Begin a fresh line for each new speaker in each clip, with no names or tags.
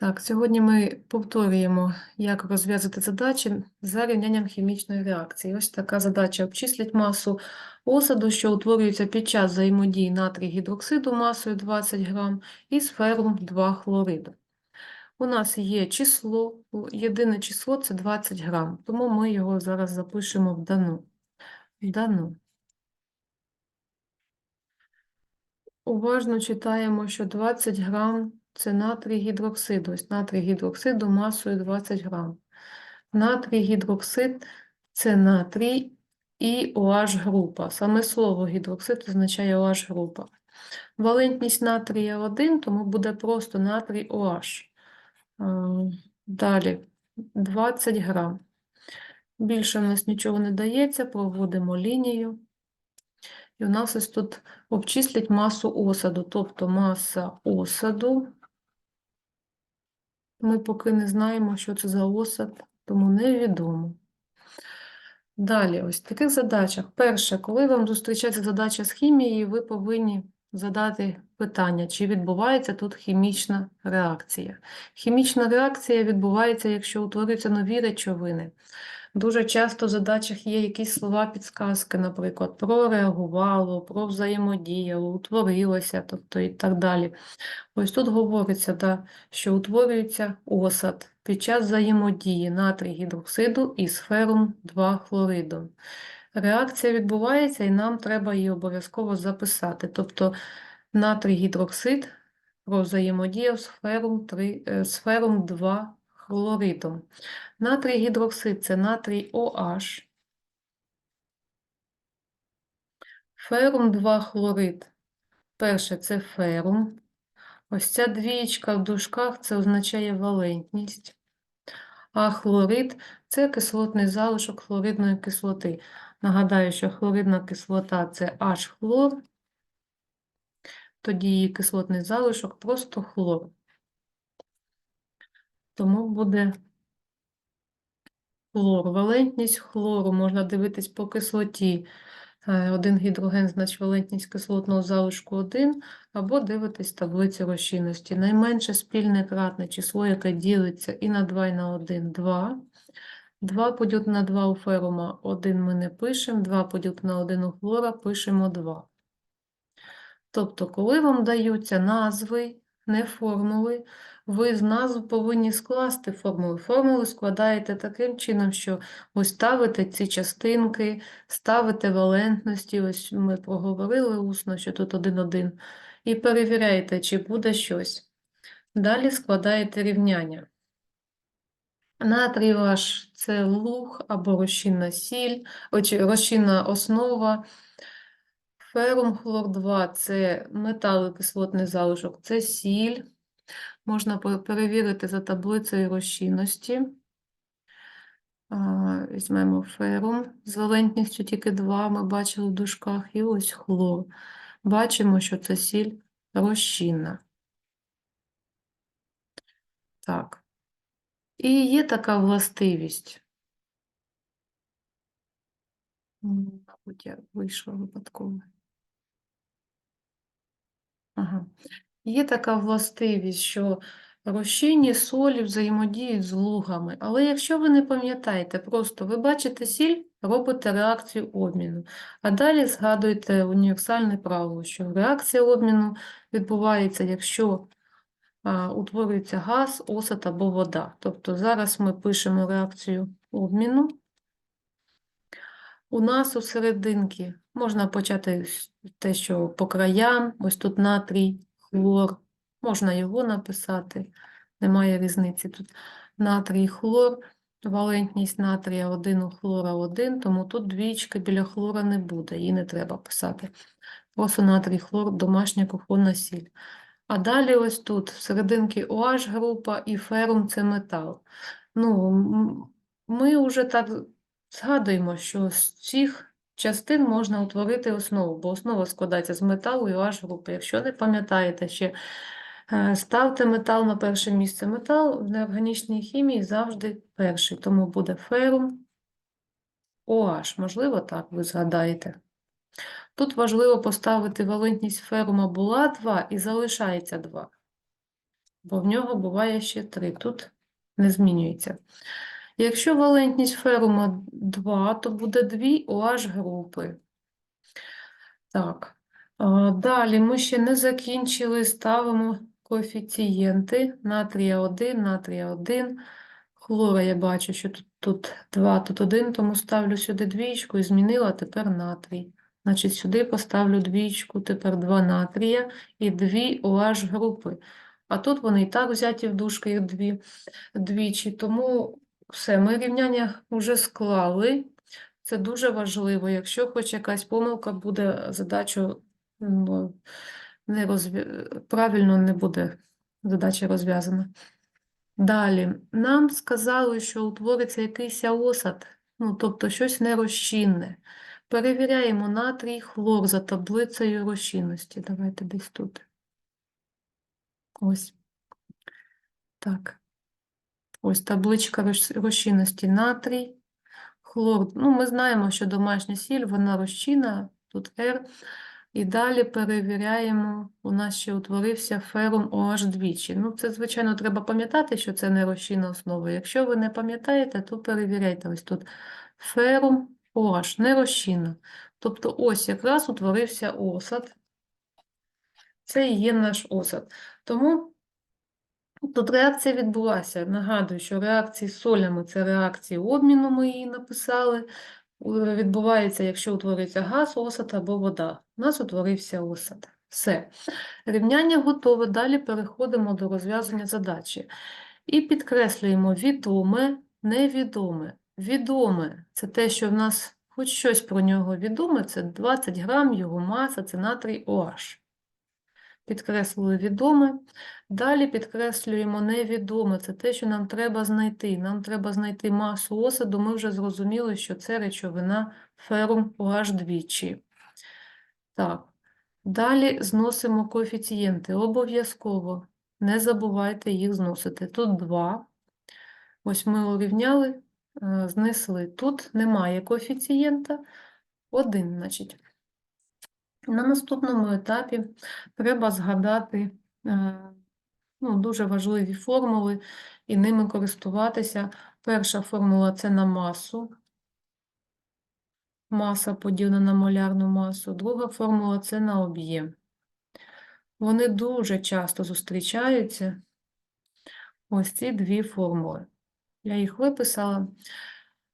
Так, сьогодні ми повторюємо, як розв'язати задачі за рівнянням хімічної реакції. Ось така задача. Обчисліть масу осаду, що утворюється під час взаємодії натрій гідроксиду масою 20 грам і з ферум 2 хлориду. У нас є число, єдине число це 20 грам, тому ми його зараз запишемо в дану. В дану. Уважно читаємо, що 20 грам це натрій гідроксиду. Ось натрій гідроксиду масою 20 грам. Натрій гідроксид це натрій і OH група. Саме слово гідроксид означає OH група. Валентність натрія 1, тому буде просто натрій OH. Далі 20 грам. Більше в нас нічого не дається, проводимо лінію. І у нас ось тут обчислять масу осаду, тобто маса осаду. Ми поки не знаємо, що це за осад, тому невідомо. Далі, ось в таких задачах. Перше, коли вам зустрічається задача з хімії, ви повинні задати питання, чи відбувається тут хімічна реакція. Хімічна реакція відбувається, якщо утворюються нові речовини. Дуже часто в задачах є якісь слова підсказки, наприклад, прореагувало, про взаємодіяло, утворилося, тобто і так далі. Ось тут говориться, да, що утворюється осад під час взаємодії натрій гідроксиду із ферум 2 хлоридом. Реакція відбувається, і нам треба її обов'язково записати. Тобто натрій гідроксид взаємодіяв з ферум, 3, е, з ферум 2 хлоридом. Натрій гідроксид це натрій OH. Ферум 2 хлорид. Перше це ферум. Ось ця двієчка в дужках це означає валентність. А хлорид це кислотний залишок хлоридної кислоти. Нагадаю, що хлоридна кислота це H-хлор, тоді її кислотний залишок просто хлор. Тому буде хлор. Валентність хлору можна дивитись по кислоті. Е, Один гідроген, значить валентність кислотного залишку 1, або дивитись таблицю розчинності. Найменше спільне кратне число, яке ділиться і на 2, і на 1 – 2. 2 поділити на 2 у ферума 1 ми не пишемо, 2 поділити на 1 у хлора пишемо 2. Тобто, коли вам даються назви, не формули, ви з назв повинні скласти формули. Формули складаєте таким чином, що ось ставите ці частинки, ставите валентності, ось ми проговорили усно, що тут один-один, і перевіряєте, чи буде щось. Далі складаєте рівняння. Натрій ваш – це луг або розчинна сіль, чи розчинна основа. Ферум хлор 2 це металокислотний залишок, це сіль. Можна перевірити за таблицею розчинності. Візьмемо ферум з валентністю тільки 2, ми бачили в дужках, і ось хлор. Бачимо, що це сіль розчинна. Так. І є така властивість. Мабуть, я вийшла випадково. Ага. Є така властивість, що розчинні солі взаємодіють з лугами. Але якщо ви не пам'ятаєте, просто ви бачите сіль, робите реакцію обміну. А далі згадуєте універсальне правило, що реакція обміну відбувається, якщо утворюється газ, осад або вода. Тобто зараз ми пишемо реакцію обміну. У нас у серединки можна почати те, що по краям, ось тут натрій, хлор, можна його написати, немає різниці тут. Натрій, хлор, валентність натрія 1 у хлора 1, тому тут двічки біля хлора не буде, її не треба писати. Просто натрій, хлор, домашня кухонна сіль. А далі ось тут серединки OH група і ферум це метал. Ну, ми вже так згадуємо, що з цих частин можна утворити основу, бо основа складається з металу і OH групи. Якщо не пам'ятаєте ще, е, ставте метал на перше місце. Метал в неорганічній хімії завжди перший, тому буде ферум OH. Можливо, так ви згадаєте. Тут важливо поставити валентність ферума була 2 і залишається 2. бо в нього буває ще 3. Тут не змінюється. Якщо валентність феруму 2, то буде 2 OH групи. Так, далі ми ще не закінчили, ставимо коефіцієнти натрія 1, натрія 1, хлора я бачу, що тут, тут 2, тут 1, тому ставлю сюди двічку і змінила тепер натрій. Значить, сюди поставлю двічку, тепер 2 натрія і 2 OH групи. А тут вони і так взяті в дужки, дві, двічі, тому все, ми рівняння вже склали. Це дуже важливо. Якщо хоч якась помилка буде, задачу ну, не розв'я... правильно не буде задача розв'язана. Далі, нам сказали, що утвориться якийсь осад, ну, тобто щось нерозчинне. Перевіряємо натрій, хлор за таблицею розчинності. Давайте десь тут. Ось. Так. Ось табличка розчинності натрій. Хлор, ну ми знаємо, що домашня сіль, вона розчинна, тут R. І далі перевіряємо, у нас ще утворився ферум OH двічі. Ну, це, звичайно, треба пам'ятати, що це не розчинна основа. Якщо ви не пам'ятаєте, то перевіряйте. Ось тут ферум OH, не розчинна. Тобто ось якраз утворився осад. Це і є наш осад. Тому Тут реакція відбулася. Нагадую, що реакції з солями це реакції обміну, ми її написали. Відбувається, якщо утвориться газ, осад або вода. У нас утворився осад. Все. Рівняння готове. Далі переходимо до розв'язання задачі. І підкреслюємо відоме, невідоме. Відоме це те, що в нас хоч щось про нього відоме, це 20 грам, його маса, це натрій OH. Підкреслили відоме. Далі підкреслюємо невідоме. Це те, що нам треба знайти. Нам треба знайти масу осаду. Ми вже зрозуміли, що це речовина ферум OH двічі. Так. Далі зносимо коефіцієнти. Обов'язково не забувайте їх зносити. Тут 2. Ось ми урівняли, е, знесли. Тут немає коефіцієнта. 1, значить. На наступному етапі треба згадати е, ну, дуже важливі формули і ними користуватися. Перша формула це на масу. Маса поділена на молярну масу. Друга формула це на об'єм. Вони дуже часто зустрічаються. Ось ці дві формули. Я їх виписала.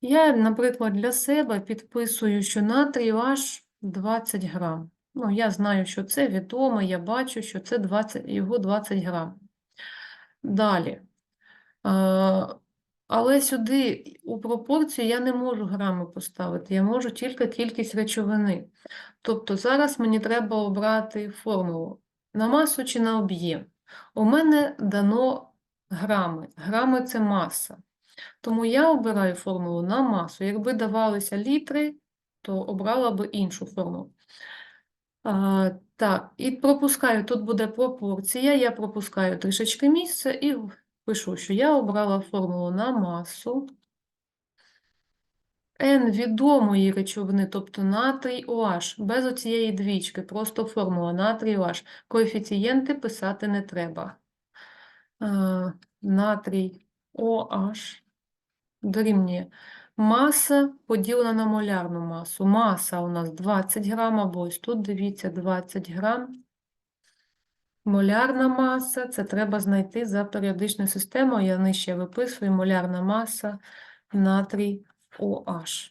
Я, наприклад, для себе підписую, що натрій аж 20 грам. Ну, я знаю, що це відомо, я бачу, що це 20, його 20 грам. Далі. Е, Але сюди у пропорцію я не можу грами поставити, я можу тільки кількість речовини. Тобто зараз мені треба обрати формулу на масу чи на об'єм. У мене дано грами. Грами це маса. Тому я обираю формулу на масу. Якби давалися літри, то обрала би іншу формулу. А, так, і пропускаю, тут буде пропорція, я пропускаю трішечки місця і пишу, що я обрала формулу на масу. N відомої речовини, тобто натрій OH, без оцієї двічки, просто формула натрій OH. Коефіцієнти писати не треба. А, натрій OH дорівнює маса поділена на молярну масу. Маса у нас 20 грам, або ось тут дивіться 20 грам. Молярна маса, це треба знайти за періодичною системою. Я нижче виписую молярна маса натрій OH.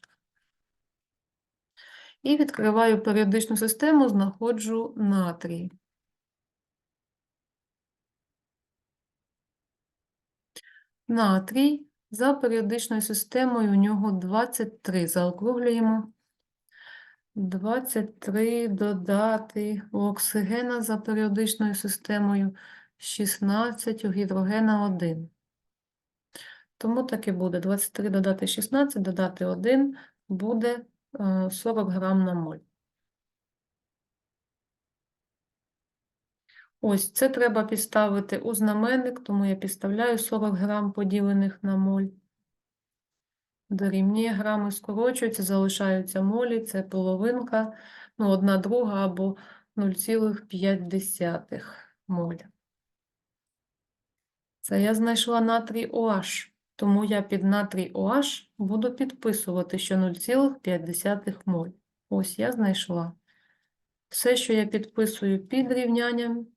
І відкриваю періодичну систему, знаходжу натрій. Натрій за періодичною системою у нього 23. Заокруглюємо. 23 додати у оксигена за періодичною системою 16, у гідрогена 1. Тому так і буде. 23 додати 16, додати 1 буде е, 40 грам на моль. Ось це треба підставити у знаменник, тому я підставляю 40 грам поділених на моль. Дорівнює грами скорочуються, залишаються молі, це половинка, ну, одна друга або 0,5 моль. Це я знайшла натрій OH, тому я під натрій OH буду підписувати, що 0,5 моль. Ось я знайшла. Все, що я підписую під рівнянням,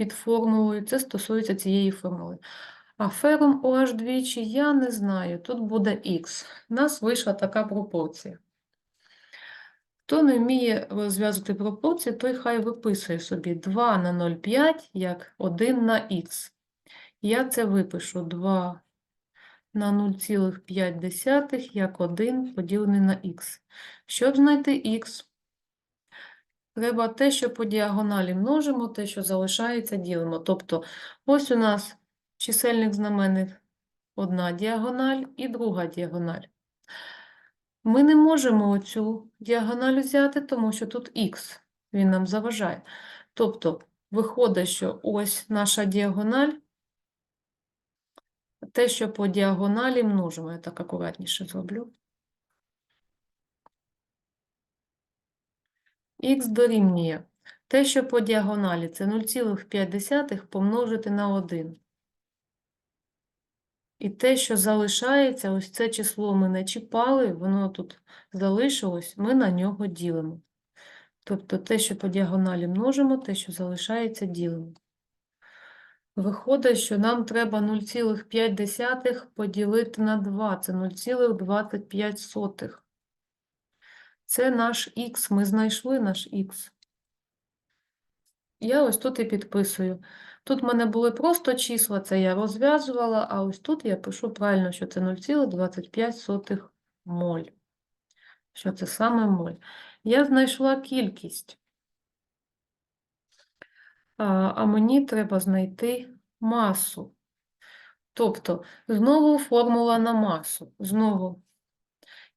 під формулою, це стосується цієї формули. А ферум OH двічі я не знаю. Тут буде Х. У нас вийшла така пропорція. Хто не вміє розв'язувати пропорції, той хай виписує собі 2 на 0,5 як 1 на х. Я це випишу 2 на 0,5 як 1 поділений на х. Щоб знайти х, треба те, що по діагоналі множимо, те, що залишається, ділимо. Тобто, ось у нас чисельник знаменник одна діагональ і друга діагональ. Ми не можемо оцю діагональ взяти, тому що тут х, він нам заважає. Тобто, виходить, що ось наша діагональ, те, що по діагоналі множимо, я так акуратніше зроблю. Х дорівнює те, що по діагоналі, це 0,5 помножити на 1. І те, що залишається, ось це число ми не чіпали, воно тут залишилось, ми на нього ділимо. Тобто те, що по діагоналі множимо, те, що залишається, ділимо. Виходить, що нам треба 0,5 поділити на 2, це 0,25. Це наш х, ми знайшли наш х. Я ось тут і підписую. Тут в мене були просто числа, це я розв'язувала, а ось тут я пишу правильно, що це 0,25 моль. Що це саме моль. Я знайшла кількість, а, мені треба знайти масу. Тобто, знову формула на масу. Знову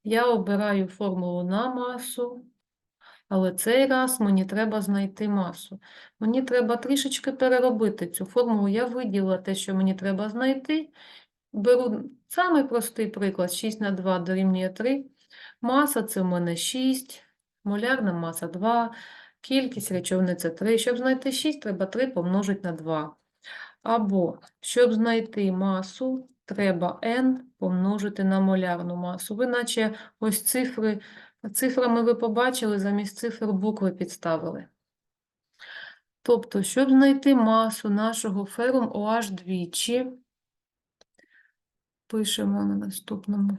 я обираю формулу на масу. Але цей раз мені треба знайти масу. Мені треба трішечки переробити цю формулу. Я виділила те, що мені треба знайти. Беру самий простий приклад: 6 на 2 дорівнює 3. Маса це в мене 6, молярна маса 2, кількість речовини це 3. Щоб знайти 6, треба 3 помножити на 2. Або, щоб знайти масу, треба n помножити на молярну масу. Ви наче ось цифри Цифрами ви побачили, замість цифр букви підставили. Тобто, щоб знайти масу нашого ферум OH двічі, пишемо на наступному.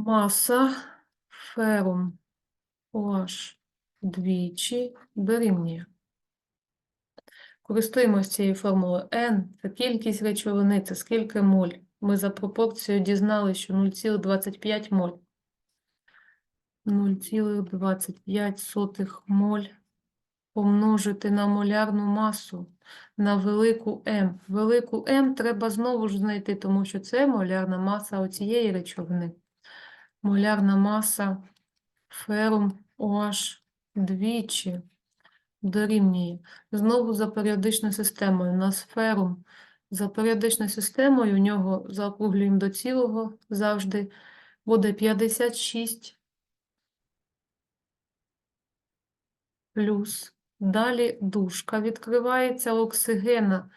Маса ферум OH двічі дорівнює. Користуємося цією формулою n, це кількість речовини, це скільки моль. Ми за пропорцією дізналися, що 0,25 моль. 0,25 моль помножити на молярну масу, на велику М. Велику М треба знову ж знайти, тому що це молярна маса оцієї речовини. Молярна маса ферум OH двічі дорівнює. Знову за періодичною системою. У нас ферум за періодичною системою, у нього заокруглюємо до цілого завжди, буде 56 плюс. Далі дужка відкривається оксигена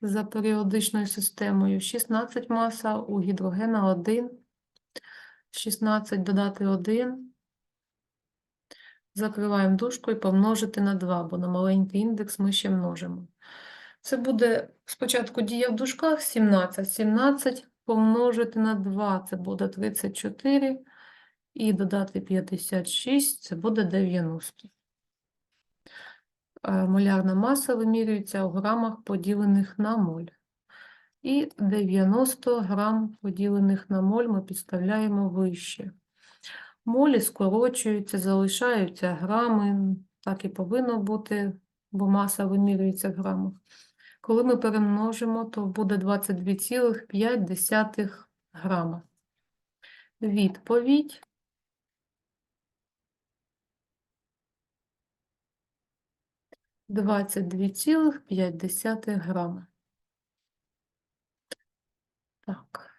за періодичною системою. 16 маса, у гідрогена 1. 16 додати 1. Закриваємо дужку і помножити на 2, бо на маленький індекс ми ще множимо. Це буде спочатку дія в дужках 17. 17 помножити на 2 це буде 34. І додати 56 це буде 90. Е, молярна маса вимірюється у грамах поділених на моль. І 90 грам поділених на моль ми підставляємо вище. Молі скорочуються, залишаються грами, так і повинно бути, бо маса вимірюється в грамах. Коли ми перемножимо, то буде 22,5 грама. Відповідь. Двадцять дві цілих п'ять грама. Так.